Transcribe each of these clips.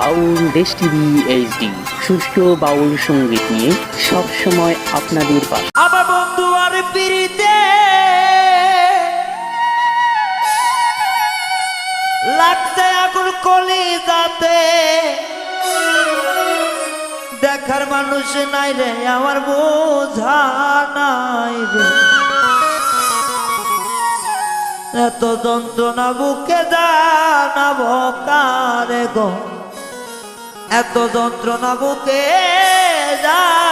বাউল দেশ TV HD সুস্থ বাউল সংগীত নিয়ে সব সময় আপনাদের পাশে। বন্ধু আর পিড়িতে লাগছে আগুন কলি যাতে দেখার মানুষ নাই রে, আমার বোঝা নাই রে। এত যন্ত্রণা বুকে দা না বকারে গো। এত যন্ত্রণা বুকে যা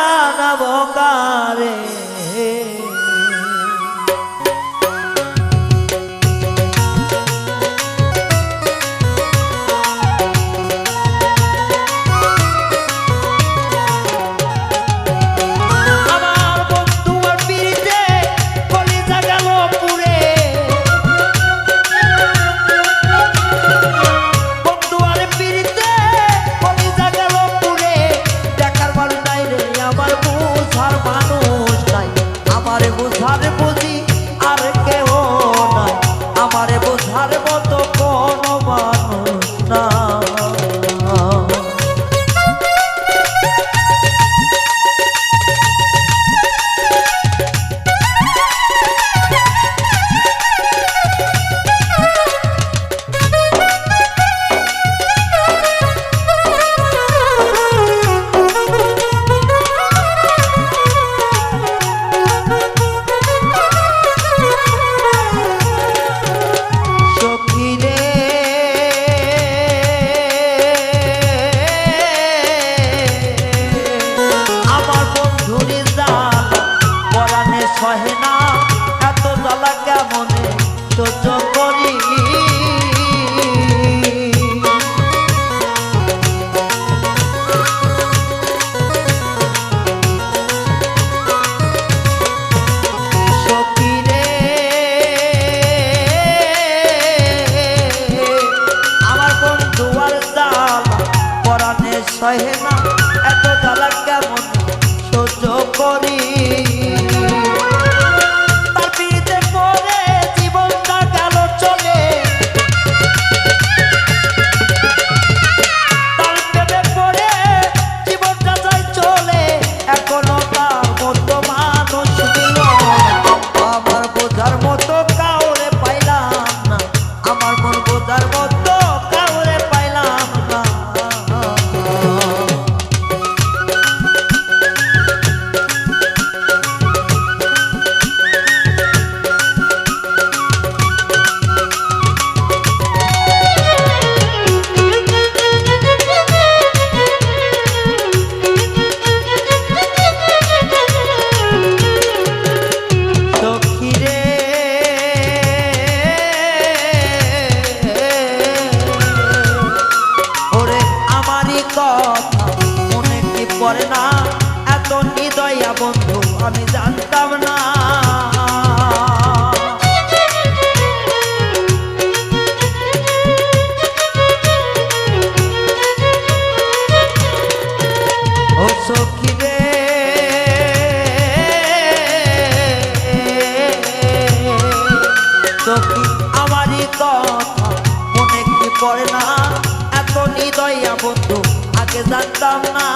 কোন মানুষ সহে না এত হৃদয়া বন্ধু, আমি জানতাম না। আমারই কথা মনে কি পড়ে না? এত হৃদয়া বন্ধু, আগে জানতাম না।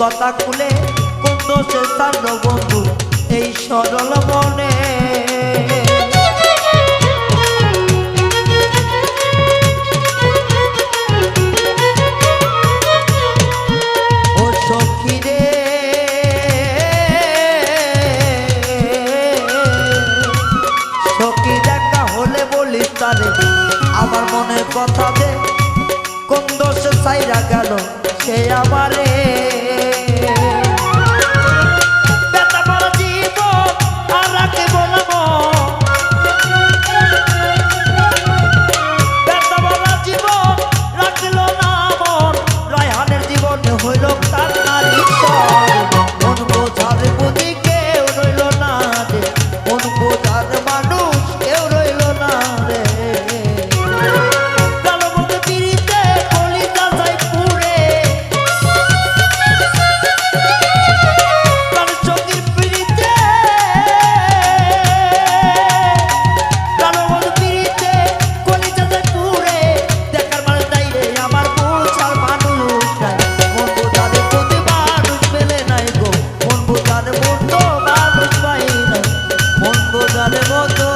কথা খুলে কোন দোষে তার বন্ধু, এই সরল মনে। আমার মনের কথা দে। কোন দোষে সাইরা গেল, সে আমারে। প্রাণে মতো।